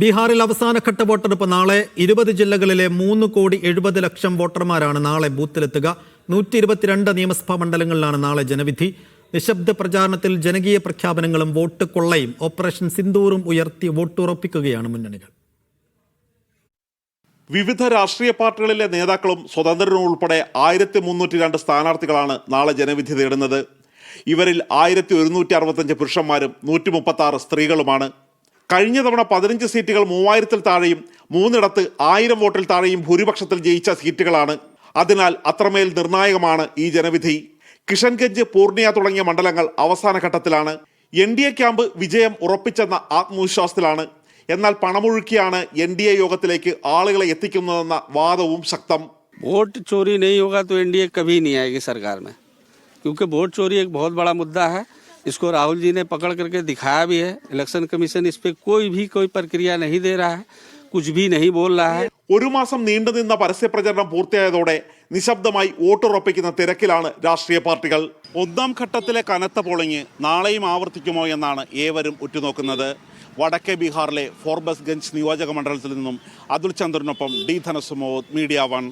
ബീഹാറിൽ അവസാനഘട്ട വോട്ടെടുപ്പ് നാളെ ഇരുപത് ജില്ലകളിലെ മൂന്ന് കോടി എഴുപത് ലക്ഷം വോട്ടർമാരാണ് നാളെ ബൂത്തിലെത്തുക. നൂറ്റി ഇരുപത്തിരണ്ട് നിയമസഭാ മണ്ഡലങ്ങളിലാണ് നാളെ ജനവിധി. നിശബ്ദ പ്രചാരണത്തിൽ ജനകീയ പ്രഖ്യാപനങ്ങളും വോട്ട് കൊള്ളയും ഓപ്പറേഷൻ സിന്ദൂറും ഉയർത്തി വോട്ടുറപ്പിക്കുകയാണ് മുന്നണികൾ. വിവിധ രാഷ്ട്രീയ പാർട്ടികളിലെ നേതാക്കളും സ്വതന്ത്രരും ഉൾപ്പെടെ ആയിരത്തി മുന്നൂറ്റി രണ്ട് സ്ഥാനാർത്ഥികളാണ് നാളെ ജനവിധി തേടുന്നത്. ഇവരിൽ ആയിരത്തി ഒരുന്നൂറ്റി അറുപത്തഞ്ച് പുരുഷന്മാരും നൂറ്റി മുപ്പത്തി ആറ് സ്ത്രീകളുമാണ് കഴിഞ്ഞ തവണ പതിനഞ്ച് സീറ്റുകൾ മൂവായിരത്തിൽ താഴെയും മൂന്നിടത്ത് ആയിരം വോട്ടിൽ താഴെയും ഭൂരിപക്ഷത്തിൽ ജയിച്ച സീറ്റുകളാണ് അതിനാൽ അത്രമേൽ നിർണായകമാണ് ഈ ജനവിധി കിഷൻഗഞ്ച് പൂർണിയ തുടങ്ങിയ മണ്ഡലങ്ങൾ അവസാന ഘട്ടത്തിലാണ് എൻ ഡി എ ക്യാമ്പ് വിജയം ഉറപ്പിച്ചെന്ന ആത്മവിശ്വാസത്തിലാണ് എന്നാൽ പണമൊഴുക്കിയാണ് എൻ ഡി എ യോഗത്തിലേക്ക് ആളുകളെ എത്തിക്കുന്നതെന്ന വാദവും ശക്തം वोट चोरी नहीं होगा तो एनडीए कभी नहीं आएगी सरकार में क्योंकि वोट चोरी एक बहुत बड़ा मुद्दा है इसको राहुल जी ने पकड़ करके दिखाया भी है इलेक्शन कमीशन इस पर कोई भी कोई प्रक्रिया नहीं दे रहा है कुछ भी नहीं बोल रहा है ഒരു മാസം നീണ്ടുനിന്ന പരസ്യപ്രചരണം പൂർത്തിയായതോടെ നിശബ്ദമായി വോട്ടുറപ്പിക്കുന്ന തിരക്കിലാണ് രാഷ്ട്രീയ പാർട്ടികൾ ഒന്നാം ഘട്ടത്തിലെ കനത്ത പോളിംഗ് നാളെയും ആവർത്തിക്കുമോ എന്നാണ് ഏവരും ഉറ്റുനോക്കുന്നത് വടക്കേ ബീഹാറിലെ ഫോർബസ് ഗഞ്ച് നിയോജക മണ്ഡലത്തിൽ നിന്നും അതുൽ ചന്ദ്രനൊപ്പം ഡി ധനസുമോ മീഡിയ വൺ